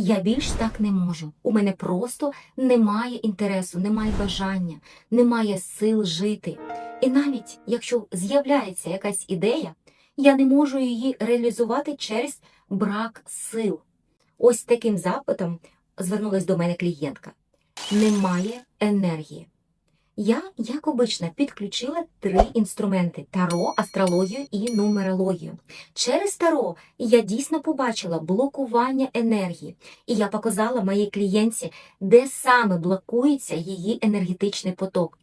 Я більш так не можу. У мене просто немає інтересу, немає бажання, немає сил жити. І навіть якщо з'являється якась ідея, я не можу її реалізувати через брак сил. Ось таким запитом звернулась до мене клієнтка. Немає енергії. Я, як обично, підключила три інструменти: таро, астрологію і нумерологію. Через таро я дійсно побачила блокування енергії, і я показала моїй клієнтці, де саме блокується її енергетичний поток.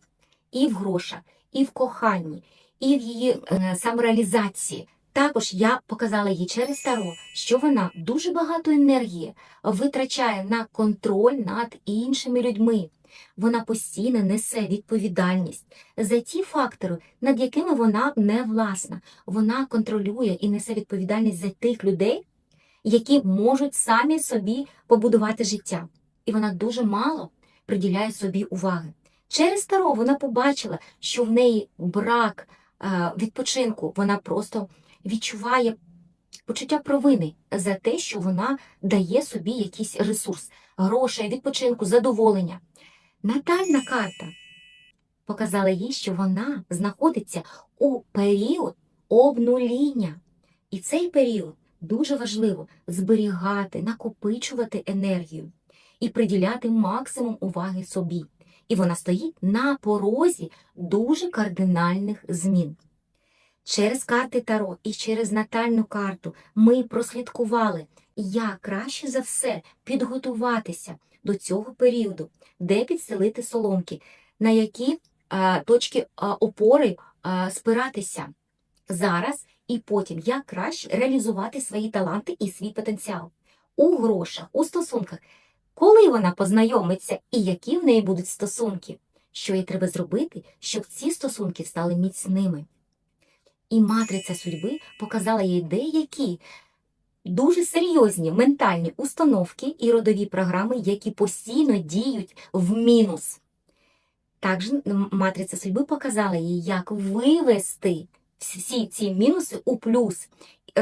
І в грошах, і в коханні, і в її е, самореалізації. Також я показала їй через таро, що вона дуже багато енергії витрачає на контроль над іншими людьми. Вона постійно несе відповідальність за ті фактори, над якими вона не власна. Вона контролює і несе відповідальність за тих людей, які можуть самі собі побудувати життя. І вона дуже мало приділяє собі уваги. Через Таро вона побачила, що в неї брак е, відпочинку, вона просто відчуває почуття провини за те, що вона дає собі якийсь ресурс, грошей, відпочинку, задоволення. Натальна карта показала їй, що вона знаходиться у період обнуління. І цей період дуже важливо зберігати, накопичувати енергію і приділяти максимум уваги собі. І вона стоїть на порозі дуже кардинальних змін. Через карти Таро і через натальну карту ми прослідкували, як краще за все підготуватися до цього періоду, де підселити соломки, на які а, точки а, опори а, спиратися зараз і потім, як краще реалізувати свої таланти і свій потенціал у грошах, у стосунках, коли вона познайомиться і які в неї будуть стосунки, що їй треба зробити, щоб ці стосунки стали міцними. І матриця судьби показала їй деякі дуже серйозні ментальні установки і родові програми, які постійно діють в мінус. Також матриця судьби показала їй, як вивести всі ці мінуси у плюс, е,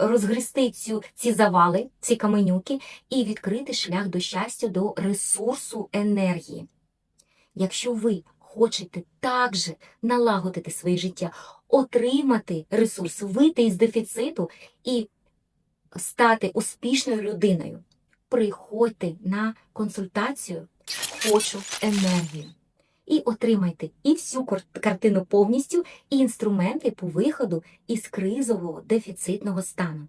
розгрести цю, ці завали, ці каменюки і відкрити шлях до щастя, до ресурсу енергії. Якщо ви хочете також налагодити своє життя, отримати ресурс, вийти із дефіциту і стати успішною людиною, приходьте на консультацію Хочу енергію. І отримайте і всю картину повністю, і інструменти по виходу із кризового дефіцитного стану.